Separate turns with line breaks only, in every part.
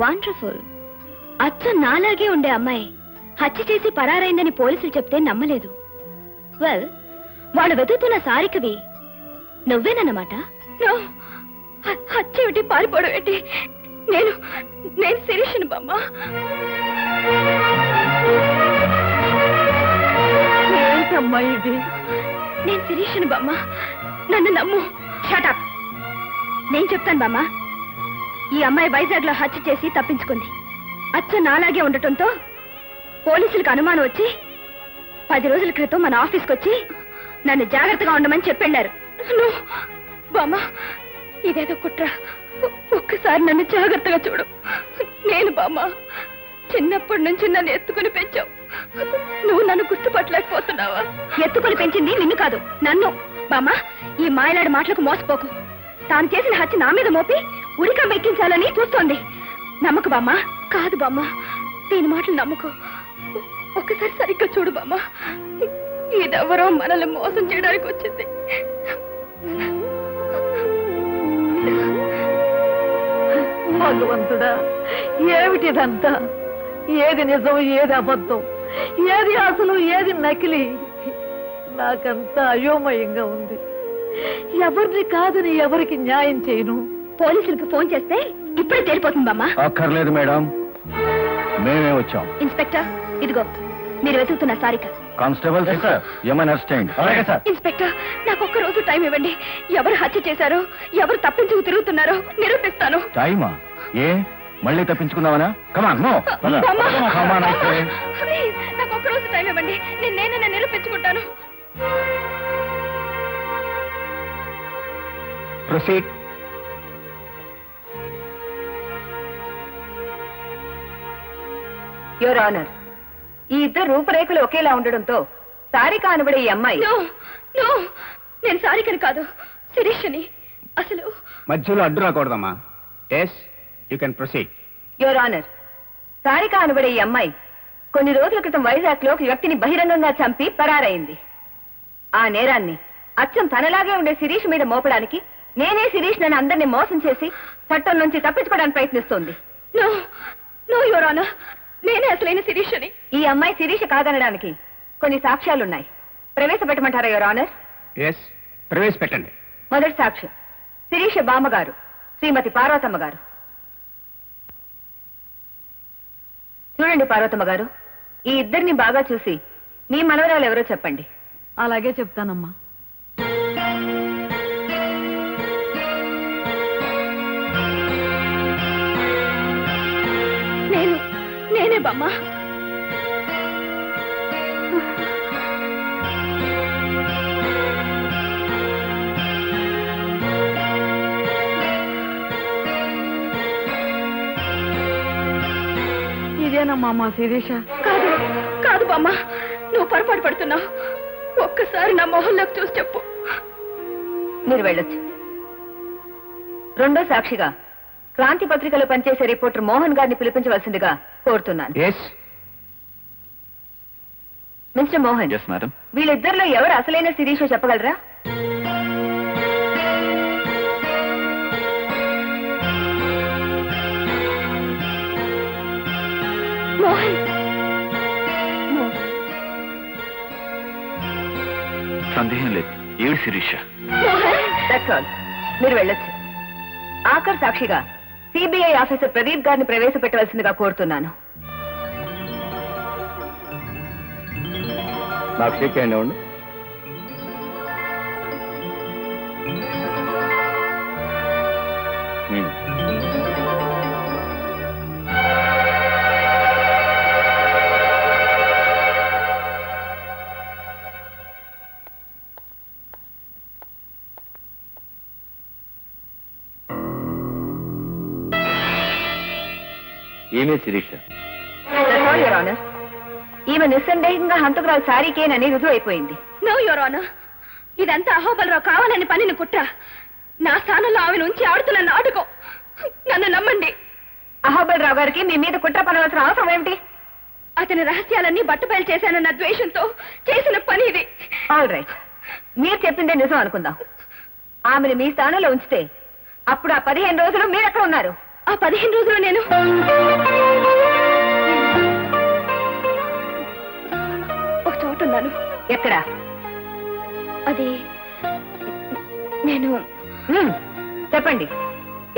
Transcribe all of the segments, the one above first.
Wonderful అచ్చ నాలాగే ఉండే అమ్మాయి. హత్య చేసి పరారైందని పోలీసులు చెప్తే నమ్మలేదు. వెల్ వాళ్ళు వెతుకుతున్న సారికవి నువ్వేనన్నమాట? ఏమిటి పారిపోవడం ఏంటి నేను నేను శిరీషను బామ్మ.
ఏంటమ్మా ఇది?
నేను శిరీషను బామ్మ. నన్ను నమ్ము. షటప్ నేను చెప్తాను బామ్మ. ఈ అమ్మాయి వైజాగ్లో హత్య చేసి తప్పించుకుంది. అచ్చ నాలాగే ఉండటంతో పోలీసులకు అనుమానం వచ్చి పది రోజుల క్రితం మన ఆఫీస్కి వచ్చి నన్ను జాగ్రత్తగా ఉండమని చెప్పెళ్ళారు. బామ్మ ఇదేదో కుట్ర. ఒక్కసారి నన్ను జాగ్రత్తగా చూడు. నేను బామ్మ చిన్నప్పటి నుంచి నన్ను ఎత్తుకుని పెంచావు. నువ్వు నన్ను గుర్తుపట్టలేకపోతున్నావా? ఎత్తుకుని పెంచింది నిన్ను కాదు నన్ను. బామ్మ ఈ మాయలాడి మాటలకు మోసపోకు. తాను చేసిన హత్య నా మీద మోపి ఉరికం ఎక్కించాలని చూస్తోంది. నమ్మకు బామ్మ కాదు బామ్మ దీని మాటలు నమ్మకు. ఒక్కసారి సరిగ్గా చూడు బామ్మ ఇదెవరో మనల్ని మోసం చేయడానికి వచ్చింది.
భగవంతుడా ఏమిటిదంతా ఏది నిజం ఏది అబద్ధం? ఏది అసలు ఏది నకిలీ? నాకంతా అయోమయంగా ఉంది. ఎవరిని కాదని ఎవరికి న్యాయం చేయను?
పోలీసులకు ఫోన్ చేస్తే ఇప్పుడే తేలిపోతుంది బామ్మ.
అక్కర్లేదు మేడం. మేమే వచ్చాం.
ఇన్స్పెక్టర్ ఇదిగో. మీరు వెతుకుతున్న సారిక.
కానిస్టేబుల్
ఇన్స్పెక్టర్ నాకు ఒక్క రోజు టైం ఇవ్వండి. ఎవరు హత్య చేశారో ఎవరు తప్పించుకు తిరుగుతున్నారో నిరూపిస్తాను.
టైమా? ఏ? మళ్ళీ తప్పించుకుందామనా? కమాన్ నో
బామ్మ!
కమాన్
ప్లీజ్, నాకు ఒక్క రోజు టైం ఇవ్వండి. నేను నేనే నిరూపించుకుంటాను.
ప్రొసీడ్
యువర్ ఆనర్ ఈ ఇద్దరు రూపురేఖలు ఒకేలా ఉండడంతో సారిక అనబడే ఈ అమ్మాయి
నో నో నేను సారికని కాదు శిరీషని. అసలు
మధ్యలో అడ్డు రాకూడదమ్మా. Yes you can proceed.
Your honour Sarika అనబడే ఈ అమ్మాయి కొన్ని రోజుల క్రితం వైజాగ్లో ఒక వ్యక్తిని బహిరంగంగా చంపి పరారైంది ఆ నేరాన్ని అచ్చం తనలాగే ఉండే శిరీష్ మీద మోపడానికి నేనే శిరీష్ నన్ను అందరినీ మోసం చేసి చట్టం నుంచి తప్పించుకోవడానికి ప్రయత్నిస్తోంది.
నో నో యువరానా నేనే అసలైన శిరీషని.
ఈ అమ్మాయి శిరీష్ కాదనడానికి కొన్ని సాక్ష్యాలున్నాయి. ప్రవేశపెట్టమంటారా యువర్ ఆనర్?
ఎస్ ప్రవేశపెట్టండి.
మొదటి సాక్ష్యం. శిరీష బామ్మగారు శ్రీమతి పార్వతమ్మ గారు. చూడండి పార్వతమ్మ గారు ఈ ఇద్దరిని బాగా చూసి మీ మనవరాలు ఎవరో చెప్పండి.
అలాగే చెప్తానమ్మా.
బామ్మ.
ఇదేనమ్మా మా శిరీష.
కాదు కాదు బామ్మ. నువ్వు పొరపాటు పడుతున్నావు. ఒక్కసారి నా మొహంలోకి చూసి చెప్పు.
మీరు వెళ్ళొచ్చు. రెండో సాక్షిగా క్రాంతి పత్రికలో పనిచేసే రిపోర్టర్ మోహన్ గారిని పిలిపించవలసిందిగా కోరుతున్నాను. మిస్టర్ మోహన్ వీళ్ళిద్దరిలో ఎవరు అసలైన శిరీషో చెప్పగలరా?
సందేహం లేదు. ఏడు శిరీష.
మీరు వెళ్ళొచ్చు. ఆఖర్ సాక్షిగా సిబిఐ ఆఫీసర్ ప్రదీప్ గారిని ప్రవేశపెట్టవలసిందిగా కోరుతున్నాను.
నాకు షేక్ చేయండి ఏమే శిరీష.
ఈమె నిస్సందేహంగా హంతకురాలు సారీకేనని రుజువు అయిపోయింది
నో యువరానా ఇదంతా అహోబలరావు కావాలని పనిని కుట్ర. నా స్థానంలో ఆమెను ఉంచి ఆడుతున్న నాటకం. నన్ను నమ్మండి.
అహోబలరావు గారికి మీ మీద కుట్ర పనవలసిన అవసరం ఏమిటి?
అతని రహస్యాలన్నీ బట్టబయలు చేశానన్న ద్వేషంతో చేసిన పని ఇది.
ఆల్ రైట్ మీరు చెప్పిందే నిజం అనుకుందాం. ఆమెను మీ స్థానంలో ఉంచితే అప్పుడు ఆ పదిహేను రోజులు మీరు ఎక్కడ ఉన్నారు?
ఆ పదిహేను రోజులు నేను
ఎక్కడ?
అది నేను
చెప్పండి.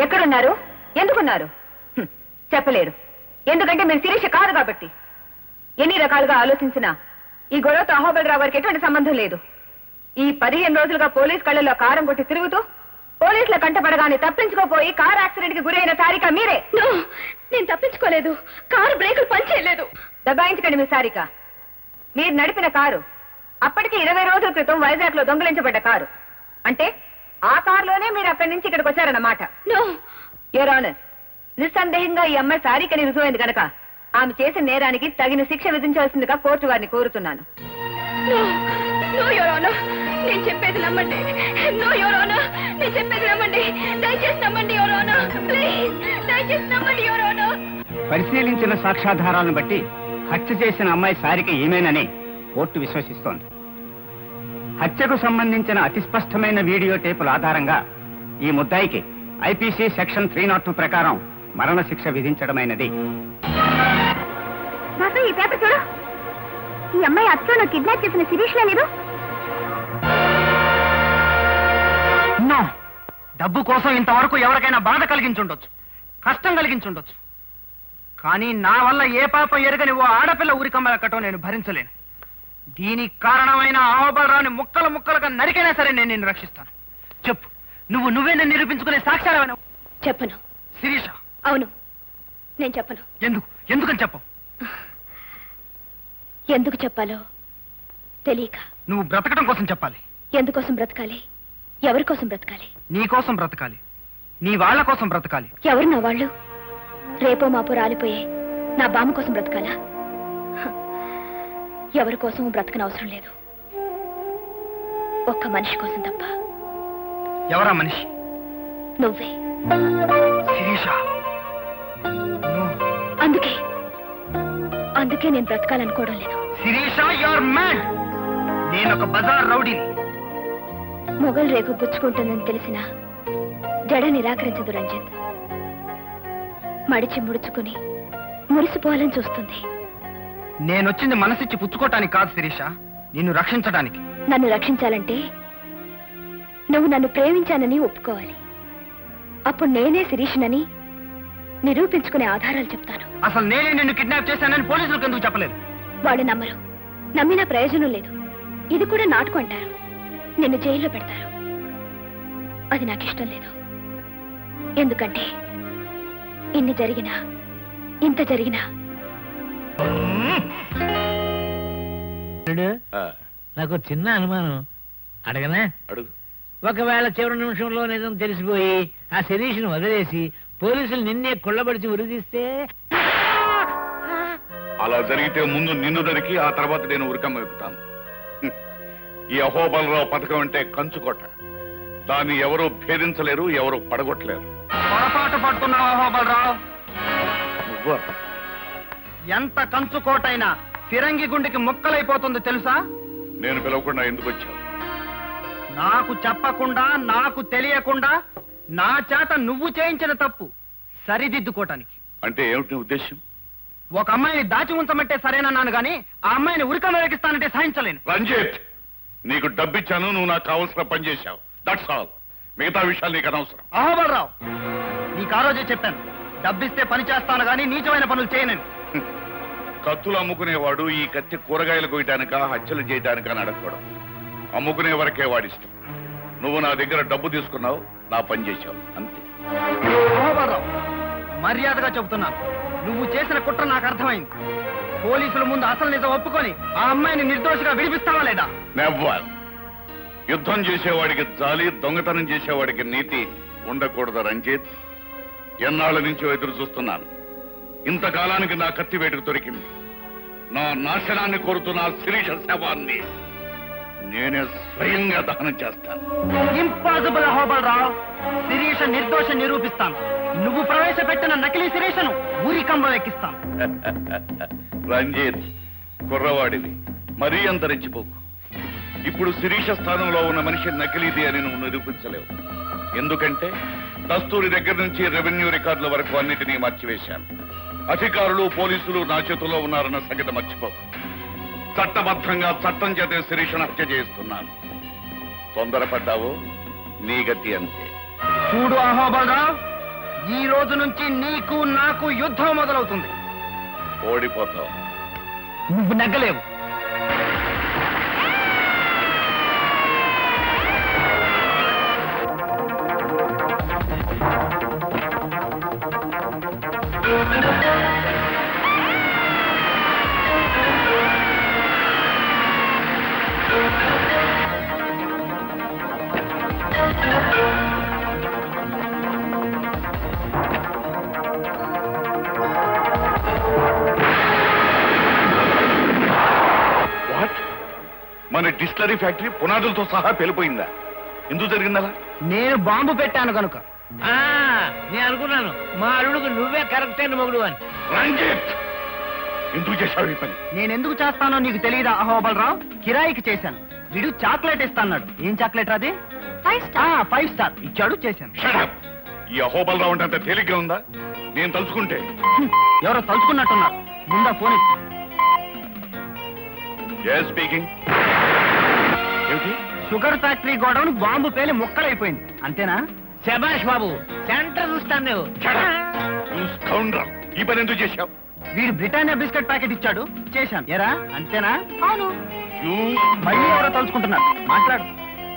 ఎక్కడున్నారు? ఎందుకున్నారు? చెప్పలేరు. ఎందుకంటే మీరు శిరీష కాదు కాబట్టి. ఎన్ని రకాలుగా ఆలోచించినా ఈ గొడవతో అహోబలరావు గారికి ఎటువంటి సంబంధం లేదు. ఈ పదిహేను రోజులుగా పోలీస్ కళ్ళలో కారం కొట్టి తిరుగుతూ పోలీసుల కంటపడగానే తప్పించుకోపోయి కార్ యాక్సిడెంట్కి గురైన సారిక మీరే.
నేను తప్పించుకోలేదు. కారు బ్రేకులు పనిచేయలేదు.
దబాయించకండి మీ సారిక. మీరు నడిపిన కారు అప్పటికి ఇరవై రోజుల క్రితం వైజాగ్లో దొంగిలించబడ్డ కారు. అంటే ఆ కారులోనే మీరు అక్కడి నుంచి ఇక్కడికి వచ్చారన్నమాట.
నో.
యువర్ ఆనర్ నిస్సందేహంగా ఈ అమ్మాయి సారికని రుజువైంది గనక ఆమె చేసిన నేరానికి తగిన శిక్ష విధించాల్సిందిగా కోర్టు వారిని కోరుతున్నాను.
నో. నో యువర్ ఆనర్ నేను చెప్పేది నమ్మండి. నో యువర్ ఆనర్ నేను చెప్పేది నమ్మండి. దయచేసి నమ్మండి యువర్ ఆనర్ ప్లీజ్ దయచేసి నమ్మండి యువర్ ఆనర్
పరిశీలించిన సాక్ష్యాధారాలను బట్టి హత్య చేసిన అమ్మాయి సారిక ఏమేనని కోర్టు విశ్వసిస్తోంది. హత్యకు సంబంధించిన అతి స్పష్టమైన వీడియో టేపుల ఆధారంగా ఈ ముద్దాయికి IPC section three not two ప్రకారం మరణశిక్ష విధించడమైనది.
ఈ పేపర్ చూడు. ఈ అమ్మాయి అచ్చను కిడ్నాప్ చేసిన శిరీష్ లేదు?
నో. డబ్బు కోసం ఇంతవరకు ఎవరికైనా బాధ కలిగించుండొచ్చు. కష్టం కలిగించుండొచ్చు. కానీ నా వల్ల ఏ పాపం ఎరగని ఓ ఆడపిల్ల ఊరికమ్మలక్కటం నేను భరించలేను. దీనికి కారణమైన అహోబలరావుని ముక్కలు ముక్కలుగా నరికైనా సరే నేను నిన్ను రక్షిస్తాను. చెప్పు నువ్వు నువ్వే నన్ను నిరూపించుకునే సాక్ష్యాలవన
చెప్పను.
శిరీష.
అవును. నేను చెప్పను.
ఎందుకు? ఎందుకని చెప్పు
ఎందుకు చెప్పాలో తెలియక.
నువ్వు బ్రతకడం కోసం చెప్పాలి.
ఎందుకోసం బ్రతకాలి? ఎవరి కోసం బ్రతకాలి?
నీ కోసం బ్రతకాలి. నీ వాళ్ళ కోసం బ్రతకాలి.
ఎవరు నా వాళ్ళు? రేపో మాపో రాలిపోయే నా బామ్మ కోసం బ్రతకాలా? హ, ఎవరి కోసం బ్రతకనవసరం లేదు. ఒక్క మనిషి కోసం తప్ప.
ఎవరా మనిషి?
నువ్వే.
శిరీష.
అందుకే. అందుకే నేను బ్రతకాలనుకోవడం లేదు.
శిరీష యువర్ మ్యాడ్ నేను ఒక బజార్ రౌడీని.
మొగల్ రేకు గుచ్చుకుంటుందని తెలిసిన జడ నిరాకరించదు రంజిత్. మడిచి ముడుచుకుని మురిసిపోవాలని చూస్తుంది.
నేనొచ్చింది మనసిచ్చి పుచ్చుకోవటానికి కాదు శిరీష నిన్ను రక్షించడానికి
నన్ను రక్షించాలంటే నువ్వు నన్ను ప్రేమించానని ఒప్పుకోవాలి. అప్పుడు నేనే శిరీషునని నిరూపించుకునే ఆధారాలు చెప్తాను.
అసలు నేనే నిన్ను కిడ్నాప్ చేశానని పోలీసులకు ఎందుకు చెప్పలేదు?
వాళ్ళు నమ్మరు. నమ్మినా ప్రయోజనం లేదు. ఇది కూడా నాటకం అంటారు. నిన్ను జైల్లో పెడతారు. అది నాకు ఇష్టం లేదు. ఎందుకంటే ఇన్ని జరిగినా ఇంత జరిగినా
నాకు చిన్న అనుమానం. అడగనా?
అడుగు.
ఒకవేళ చివరి నిమిషంలో నిజం తెలిసిపోయి ఆ శరీష్ను వదిలేసి పోలీసులు నిన్నే కుళ్ళబడిచి ఉరిదీస్తే
అలా జరిగితే ముందు నిన్ను దరికి ఆ తర్వాత నేను ఉరికమ్మ ఎక్కుతాను హ్మ్. ఈ అహోబలరావు పథకం అంటే కంచుకోట. దాన్ని ఎవరూ భేదించలేరు ఎవరు పడగొట్టలేరు.
పొరపాటు పడుతున్నావు అహోబలరావు.
నువ్వా
ఎంత కంచుకోటైనా ఫిరంగి గుండెకి ముక్కలైపోతుంది తెలుసా?
నేను పిలవకుండా ఎందుకు వచ్చావు?
నాకు చెప్పకుండా నాకు తెలియకుండా నా చేత నువ్వు చేయించిన తప్పు సరిదిద్దుకోటానికి.
అంటే ఏమిటి నీ ఉద్దేశం
ఒక అమ్మాయిని దాచి ఉంచమంటే సరేనన్నాను గాని ఆ అమ్మాయిని ఉరికం వేగిస్తానంటే సహించలేను.
రంజిత్ నీకు డబ్బిచ్చాను నువ్వు నాకు కావలసిన పని చేశావు. దట్స్ ఆల్ మిగతా విషయాలు నీకు అనవసరం.
అహోబలరావు నీకు ఆ రోజే చెప్పాను. డబ్బిస్తే పని చేస్తాను గాని నీచమైన పనులు చేయనని.
కత్తులు అమ్ముకునేవాడు ఈ కత్తి కూరగాయలు కొయ్యటానిక హత్యలు చేయటానిక అని అడగకూడదు. అమ్ముకునే వరకే వాడిష్టం. నువ్వు నా దగ్గర డబ్బు తీసుకున్నావు నా పని చేశావు. అంతే.
మర్యాదగా చెబుతున్నాను నువ్వు చేసిన కుట్ర నాకు అర్థమైంది. పోలీసుల ముందు అసలు నిజం ఒప్పుకొని ఆ అమ్మాయిని నిర్దోషిగా విడిపిస్తావా లేదా?
నెవ్వర్ యుద్ధం చేసేవాడికి జాలి దొంగతనం చేసేవాడికి నీతి ఉండకూడదు రంజిత్. ఎన్నాళ్ళ నుంచో ఎదురు చూస్తున్నాను. ఇంతకాలానికి నా కత్తి వేటుకు దొరికింది. నా నాశనాన్ని కోరుతున్న శిరీష శవాన్ని నేనే స్వయంగా దహనం చేస్తాను.
ఇంపాసిబుల్ అహోబల్ రావు శిరీష నిర్దోష నిరూపిస్తాను. నువ్వు ప్రవేశపెట్టిన నకిలీ శిరీషను ఊరి కంబం ఎక్కిస్తాను.
రంజిత్ కుర్రవాడివి. మరీ అంత రెచ్చిపోకు ఇప్పుడు శిరీష స్థానంలో ఉన్న మనిషి నకిలీది అని నువ్వు నిరూపించలేవు. ఎందుకంటే దస్తూరి దగ్గర నుంచి రెవెన్యూ రికార్డుల వరకు అన్నిటినీ మార్చివేశాను. అధికారులు పోలీసులు నా చేతిలో ఉన్నారన్న సంగతి మర్చిపోకు చట్టబద్ధంగా చట్టం చేతే శిరీషను హత్య చేస్తున్నాను తొందరపడ్డావు నీ గతి అంతే.
చూడు అహోబల్ రావు ఈ రోజు నుంచి నీకు నాకు యుద్ధం మొదలవుతుంది.
ఓడిపోతావు.
నువ్వు నెగ్గలేవు.
డిస్టలరీ ఫ్యాక్టరీ పునాదులతో సహా పెళ్ళిపోయిందా ఎందుకు జరిగిందలా
నేను బాంబు పెట్టాను కనుక.
ఆ, నేను అనుకున్నాను. మా అల్లుడికి నువ్వే కరెక్ట్ అయిన మొగుడు అని.
రంజిత్! ఎందుకు చేశావు ఈ పని?
నేను ఎందుకు చేస్తానో నీకు తెలియదా అహోబల్ రావు కిరాయికి చేశాను. వీడు చాక్లెట్ ఇస్తాన్నాడు. ఏం చాక్లెట్ అది
ఫైవ్ స్టార్.
Five star. ఇచ్చాడు చేశాను.
Shut up. ఈ అహోబల్ రావు అంటే అంత తేలిగ్గా ఉందా? నేను తలుచుకుంటే.
హ్మ్, ఎవరో తలుచుకున్నట్టున్నారు. ముందా ఫోన్ ఇచ్చి
స్పీకింగ్ ఏమిటి?
షుగర్ ఫ్యాక్టరీ గోడౌన్ బాంబు పేలి ముక్కలైపోయింది. అంతేనా?
శభాష్ బాబు సెంటర్ చూస్తాను నువ్వు.
ఈ పని ఎందుకు చేశావు?
వీడు బ్రిటానియా బిస్కెట్ ప్యాకెట్ ఇచ్చాడు. చేశాను. ఎరా అంతేనా?
అవును.
మళ్ళీ ఎవరో తలుచుకుంటున్నారు. మాట్లాడు.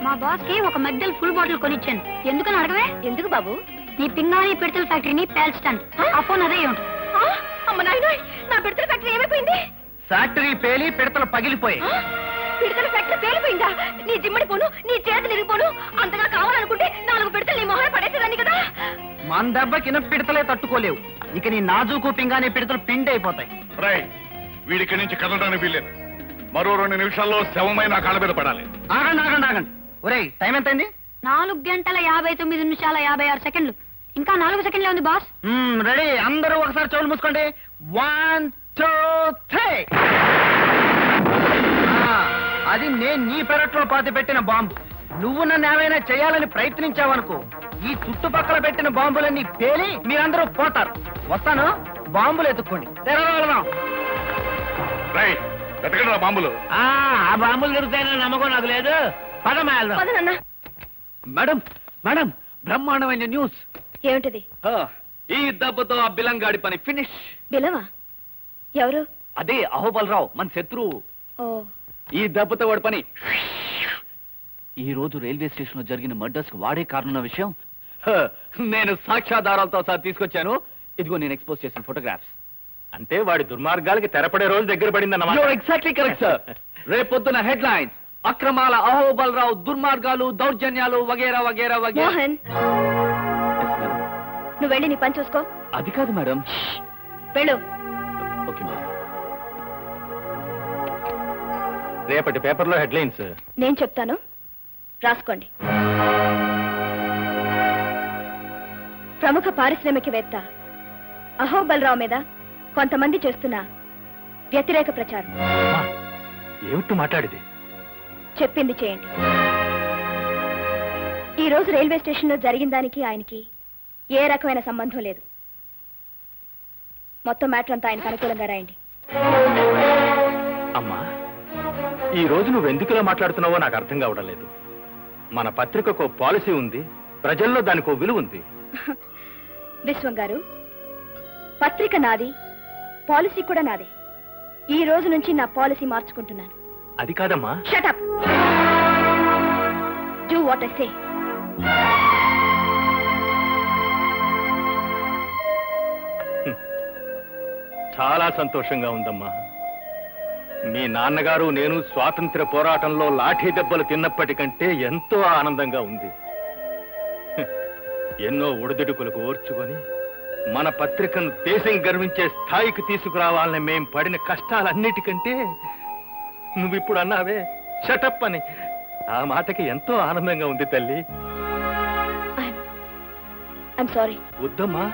మా బాస్కి ఒక మెడ్డల్ ఫుల్ బాటిల్ కొనిచ్చాను. ఎందుకని అడగవే?
ఎందుకు బాబు?
నీ పింగాణి పిడతల ఫ్యాక్టరీని పేల్చడానికి ఆ? ఫోన్ అదే ఉంటుంది
అమ్మ నాయన నా పిడతల ఫ్యాక్టరీ ఏమైపోయింది?
ఫ్యాక్టరీ పేలి పిడతలు పగిలిపోయాయి.
పిడతల ఫ్యాక్టరీ పేలిపోయిందా? నీ జిమ్మడి పోను నీ చేతులు ఇరిగిపోను అంతగా కావాలనుకుంటే నాలుగు పిడతలు నీ మొహన పడేసేదాన్ని కదా?
మన దెబ్బకిన పిడతలే తట్టుకోలేవు. ఇక నీ నాజూకు పింగానే పిడతలు పిండి అయిపోతాయి.
రై వీడిక్కడి నుంచి కదలడానికి వీల్లేదు. మరో రెండు నిమిషాల్లో శవమై నా కాళ్ళ మీద పడాలి.
ఆగండి ఆగండి ఆగండి. ఒరేయ్ టైం ఎంతైంది?
నాలుగు గంటల యాభై తొమ్మిది నిమిషాల యాభై ఆరు సెకండ్లు. ఇంకా నాలుగు సెకండ్లే ఉంది బాస్.
రెడీ. అందరూ ఒకసారి చెవులు మూసుకోండి. One two three. అది నేను నీ పెరట్లో పాతి పెట్టిన బాంబు. నువ్వు నన్ను ఏమైనా చేయాలని ప్రయత్నించావనుకో. ఈ చుట్టుపక్కల పెట్టిన బాంబులన్నీ పేలి మీరందరూ పోతారు. వస్తాను బాంబులు ఎత్తుక్కోండి.
వెతకండి రా బాంబులు.
ఆ ఆ బాంబులు దొరుకుతాయని నమ్మకం నాకు లేదు.
పదనన్నా
మేడం మేడం బ్రహ్మాండమైన న్యూస్.
ఏమిటిది?
ఆ, ఈ దెబ్బతో ఆ బిలంగాడి పని ఫినిష్.
బిలవా? ఎవరు?
అదే అహోబలరావు మన శత్రువు.
ఓ.
ఈ దెబ్బతో వాడి పని. ఈ రోజు రైల్వే స్టేషన్లో జరిగిన మర్డర్స్కు వాడే కారణం విషయం? హ, నేను సాక్ష్యాధారాలతో సహా తీసుకొచ్చాను. ఇదిగో నేను ఎక్స్పోజ్ చేసిన ఫోటోగ్రాఫ్స్
అంటే వాడి దుర్మార్గాలకి తెరపడే రోజు దగ్గర పడిందన్నమాట.
ఎగ్జాక్ట్లీ కరెక్ట్ సార్ రేపొద్దున హెడ్ లైన్స్ అక్రమాల అహోబలరావు దుర్మార్గాలు దౌర్జన్యాలు వగేరా వగేరా వగేరా.
మోహన్. నువ్వు వెళ్ళి నీ పని చూసుకో.
అది కాదు మేడం
వెళ్ళు.
ఓకే మేడం
రేపటి పేపర్లో హెడ్లైన్స్.
నేను చెప్తాను. రాసుకోండి. ప్రముఖ పారిశ్రామికవేత్త అహోబలరావు మీద కొంతమంది చేస్తున్న వ్యతిరేక ప్రచారం.
ఏమిటి మాట్లాడిది?
చెప్పింది చేయండి. ఈ రోజు రైల్వే స్టేషన్లో జరిగిన దానికి ఆయనకి ఏ రకమైన సంబంధం లేదు. మొత్తం మ్యాటర్ అంతా ఆయనకు అనుకూలంగా రాయండి.
అమ్మా ఈ రోజు నువ్వు ఎందుకులా మాట్లాడుతున్నావో నాకు అర్థం కావడం లేదు. మన పత్రికకు పాలసీ ఉంది ప్రజల్లో దానికి విలువ ఉంది
విశ్వం గారు పత్రిక నాది పాలసీ కూడా నాదే. ఈ రోజు నుంచి నా పాలసీ మార్చుకుంటున్నాను.
అది కాదమ్మా.
Shut up do what I say
చాలా సంతోషంగా ఉందమ్మా. మీ నాన్నగారు నేను స్వాతంత్ర పోరాటంలో లాఠీ దెబ్బలు తిన్నప్పటికంటే ఎంతో ఆనందంగా ఉంది. ఎన్నో ఒడిదుడుకులకు ఓర్చుకొని మన పత్రికను దేశం గర్వించే స్థాయికి తీసుకురావాలని మేం పడిన కష్టాలన్నిటికంటే నువ్విప్పుడు అన్నావే
షటప్ అని. ఆ మాటకి ఎంతో ఆనందంగా ఉంది తల్లి.
సారీ
వద్దమ్మా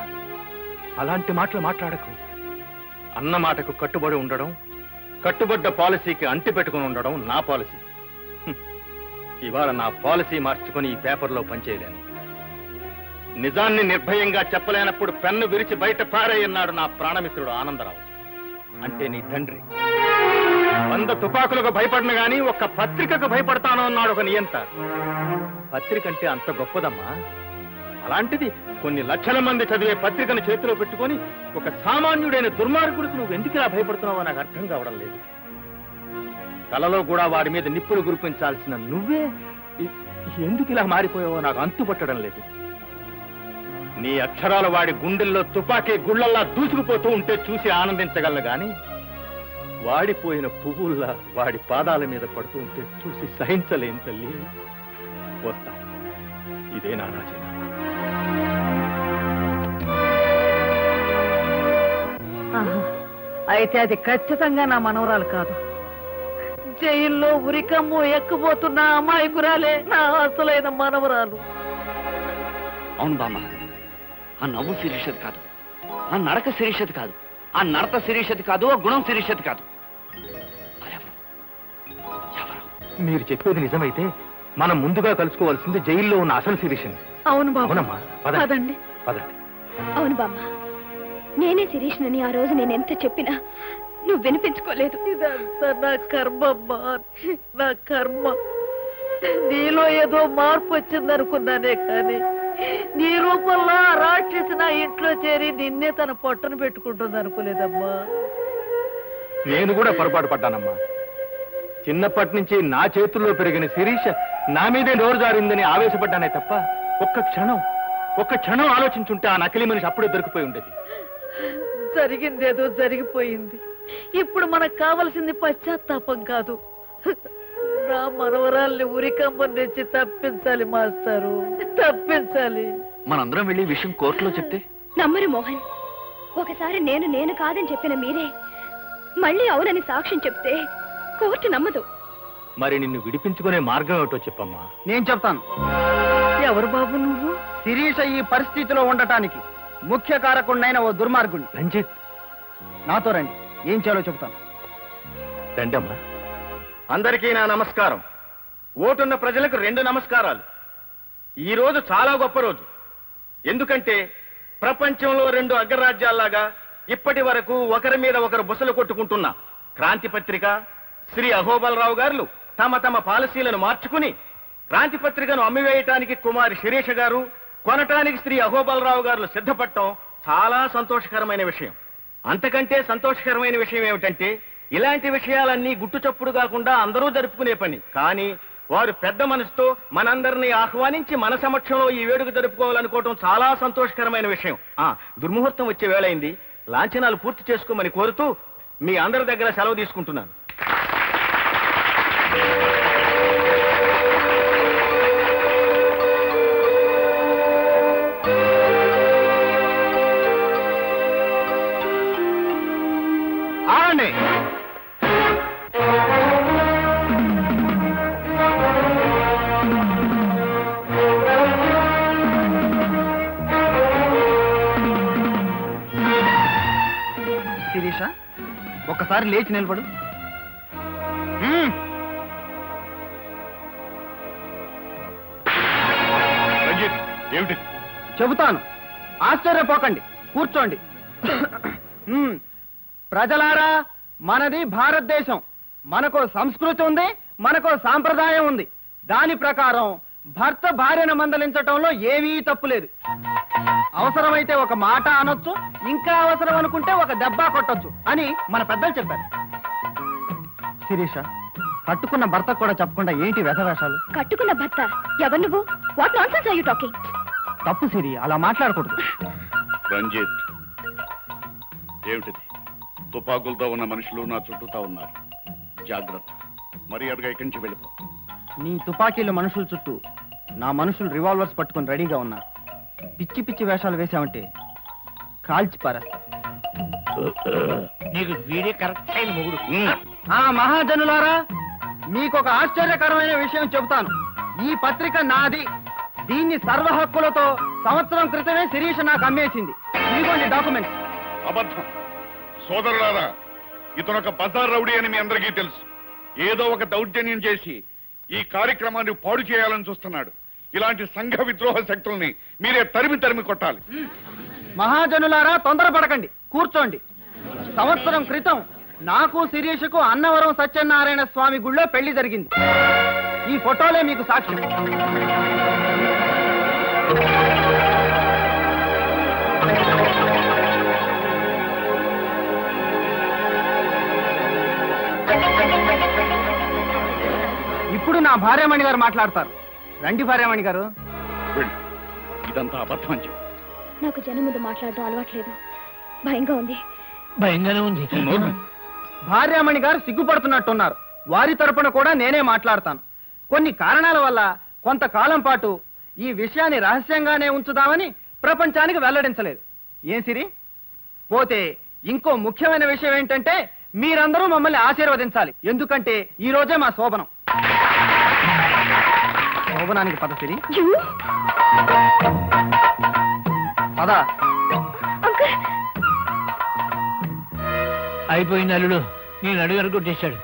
అలాంటి మాటలు మాట్లాడకు. అన్న మాటకు కట్టుబడి ఉండడం కట్టుబడ్డ పాలసీకి అంటి పెట్టుకుని ఉండడం నా పాలసీ. ఇవాళ నా పాలసీ మార్చుకొని ఈ పేపర్లో పనిచేయలేను. నిజాన్ని నిర్భయంగా చెప్పలేనప్పుడు పెన్ను విరిచి బయట పారేయన్నాడు నా ప్రాణమిత్రుడు ఆనందరావు. అంటే నీ తండ్రి. వంద తుపాకులకు భయపడిన గాని ఒక్క పత్రికకు భయపడతాను అన్నాడు ఒక నియంత. పత్రిక అంటే అంత గొప్పదమ్మా. అలాంటిది కొన్ని లక్షల మంది చదివే పత్రికను చేతిలో పెట్టుకొని ఒక సామాన్యుడైన దుర్మార్గుడికి నువ్వు ఎందుకులా భయపడుతున్నావో నాకు అర్థం కావడం లేదు. కలలో కూడా వాడి మీద నిప్పులు గురిపించాల్సిన నువ్వే ఎందుకు ఇలా మారిపోయావో నాకు అంతుపట్టడం లేదు. నీ అక్షరాలు వాడి గుండెల్లో తుపాకీ గుళ్ళల్లా దూసుకుపోతూ ఉంటే చూసి ఆనందించగలను గాని వాడిపోయిన పువ్వుల్లా వాడి పాదాల మీద పడుతూ ఉంటే చూసి సహించలేం తల్లి. వస్తా. ఇదే నా రాజీనామా.
అయితే అది ఖచ్చితంగా నా మనవరాలు కాదు. జైల్లో ఉరికమ్ము ఎక్కబోతున్న అమాయకురాలే నా అసలైన మనవరాలు.
అవును బామ్మ. ఆ నవ్వు శిరీషది కాదు. ఆ నడక శిరీషది కాదు. ఆ నడత శిరీషది కాదు ఆ గుణం శిరీషది కాదు.
మీరు చెప్పేది నిజమైతే మనం ముందుగా కలుసుకోవాల్సింది జైల్లో ఉన్న అసలు శిరీషని.
అవును బాబు పదండి.
అవును బామ్మ. నేనే శిరీష్నని ఆ రోజు నేను ఎంత చెప్పినా నువ్వు వినిపించుకోలేదు.
ఇదంతా నా కర్మమ్మా నా కర్మ. నీలో ఏదో మార్పు వచ్చిందనుకున్నానే కానీ నీ రూపంలో ఆ రాక్షసి నా ఇంట్లో చేరి నిన్నే తన పొట్టను పెట్టుకుంటుంది అనుకోలేదమ్మా.
నేను కూడా పొరపాటు పడ్డానమ్మా. చిన్నప్పటి నుంచి నా చేతుల్లో పెరిగిన శిరీష నా మీదే నోరు జారిందని ఆవేశపడ్డానే తప్ప ఒక్క క్షణం ఒక్క క్షణం ఆలోచించుంటే ఆ నకిలీ మనిషి అప్పుడే దొరికిపోయి ఉండేది.
జరిగిందేదో జరిగిపోయింది. ఇప్పుడు మనకు కావలసింది పశ్చాత్తాపం కాదు. నా మనవరాల్ని ఉరికమ్మం నుంచి తప్పించాలి మాస్టారు. తప్పించాలి.
మనందరం వెళ్ళి విషయం కోర్టులో చెప్తే?
నమ్మరు మోహన్. ఒకసారి నేను నేను కాదని చెప్పిన మీరే మళ్ళీ అవునని సాక్ష్యం చెప్తే కోర్టు నమ్మదు.
మరి నిన్ను విడిపించుకునే మార్గం ఏమిటో చెప్పమ్మా.
నేను చెప్తాను.
ఎవరు బాబు నువ్వు?
శిరీష ఈ పరిస్థితిలో ఉండటానికి ముఖ్య కారకుడినైన ఓ దుర్మార్గుణ్ణి.
రంజిత్.
నాతో రండి. ఏం చేయాలో చెప్తాను
రండమ్మా.
అందరికీ నా నమస్కారం. ఓటున్న ప్రజలకు రెండు నమస్కారాలు. ఈ రోజు చాలా గొప్ప రోజు. ఎందుకంటే ప్రపంచంలో రెండు అగ్రరాజ్యాల్లాగా ఇప్పటి వరకు ఒకరి మీద ఒకరు బుసలు కొట్టుకుంటున్న క్రాంతి పత్రిక శ్రీ అహోబలరావు గారు తమ తమ పాలసీలను మార్చుకుని క్రాంతి పత్రికను అమ్మివేయటానికి కుమారి శిరీష గారు కొనటానికి శ్రీ అహోబలరావు గారు సిద్ధపడటం చాలా సంతోషకరమైన విషయం. అంతకంటే సంతోషకరమైన విషయం ఏమిటంటే ఇలాంటి విషయాలన్నీ గుట్టు చప్పుడు కాకుండా అందరూ జరుపుకునే పని. కానీ వారు పెద్ద మనసుతో మనందరినీ ఆహ్వానించి మన సమక్షంలో ఈ వేడుక జరుపుకోవాలనుకోవటం చాలా సంతోషకరమైన విషయం. ఆ దుర్ముహూర్తం వచ్చే వేళైంది లాంఛనాలు పూర్తి చేసుకోమని కోరుతూ మీ అందరి దగ్గర సెలవు తీసుకుంటున్నాను. ఒకసారి లేచి నిలబడు.
రంజిత్ ఏమిటి?
చెబుతాను. ఆశ్చర్యపోకండి. కూర్చోండి. మ్మ్. ప్రజలారా మనది భారతదేశం. మనకో సంస్కృతి ఉంది మనకో సాంప్రదాయం ఉంది. దాని ప్రకారం భర్త భార్యను మందలించటంలో ఏమీ తప్పు లేదు. అవసరమైతే ఒక మాట అనొచ్చు ఇంకా అవసరం అనుకుంటే ఒక దెబ్బ కొట్టొచ్చు అని మన పెద్దలు చెప్పారు. శిరీష కట్టుకున్న భర్త కూడా చెప్పకుండా ఏంటి వ్యధవేషాలు
కట్టుకున్న భర్త? ఎవరు నువ్వు? What nonsense are you talking
తప్పు సిరి అలా మాట్లాడకూడదు.
రంజిత్ ఏమిటిది? తుపాకులతో ఉన్న మనుషులు నా చుట్టూతా ఉన్నారు. జాగ్రత్త మర్యాదగా ఇక్కడి నుంచి వెళ్ళిపో.
నీ తుపాకీల మనుషుల చుట్టూ నా మనుషులు రివాల్వర్స్ పట్టుకొని రెడీగా ఉన్నారు. పిచ్చి పిచ్చి వేషాలు వేశామంటే కాల్చి పారేస్తా.
నీకు వీడే కరెక్ట్ అయిన మొగుడు
ఆ మహాజనులారా
మీకు ఒక ఆశ్చర్యకరమైన విషయం చెబుతాను. ఈ పత్రిక నాది. దీన్ని సర్వ హక్కులతో సంవత్సరం క్రితమే శిరీష్ నాకు అమ్మేసింది. ఇదిగోండి డాక్యుమెంట్స్.
అబద్ధం. సోదరులారా ఇతను ఒక బజార్ రౌడీ అని మీ అందరికీ తెలుసు. ఏదో ఒక దౌర్జన్యం చేసి ఈ కార్యక్రమాన్ని పాడు చేయాలని చూస్తున్నాడు. ఇలాంటి సంఘ విద్రోహ శక్తుల్ని మీరే తరిమి తరిమి కొట్టాలి.
మహాజనులారా తొందరపడకండి. కూర్చోండి. సంవత్సరం క్రితం నాకు శిరీషకు అన్నవరం సత్యనారాయణ స్వామి గుళ్ళో పెళ్ళి జరిగింది. ఈ ఫోటోలే మీకు సాక్ష్యం. ఇప్పుడు నా భార్యమణి గారు మాట్లాడతారు. రండి భార్యమణి గారు.
వెళ్ళు. ఇదంతా అబద్ధం అని చెప్పు.
నాకు జనం ముందు మాట్లాడడం అలవాట్లేదు. భయంగా ఉంది.
భయంగానే ఉంది.
నువ్వు నోరు మూయి.
భార్యామణి గారు సిగ్గుపడుతున్నట్టున్నారు. వారి తరపున కూడా నేనే మాట్లాడతాను. కొన్ని కారణాల వల్ల కొంతకాలం పాటు ఈ విషయాన్ని రహస్యంగానే ఉంచుదామని ప్రపంచానికి వెల్లడించలేదు. ఏం సిరి? పోతే ఇంకో ముఖ్యమైన విషయం ఏంటంటే మీరందరూ మమ్మల్ని ఆశీర్వదించాలి. ఎందుకంటే ఈ రోజే మా శోభనం. శోభనానికి పద సిరి పద.
అయిపోయింది అల్లుడు. నేను అడుగు కొట్టేశాడు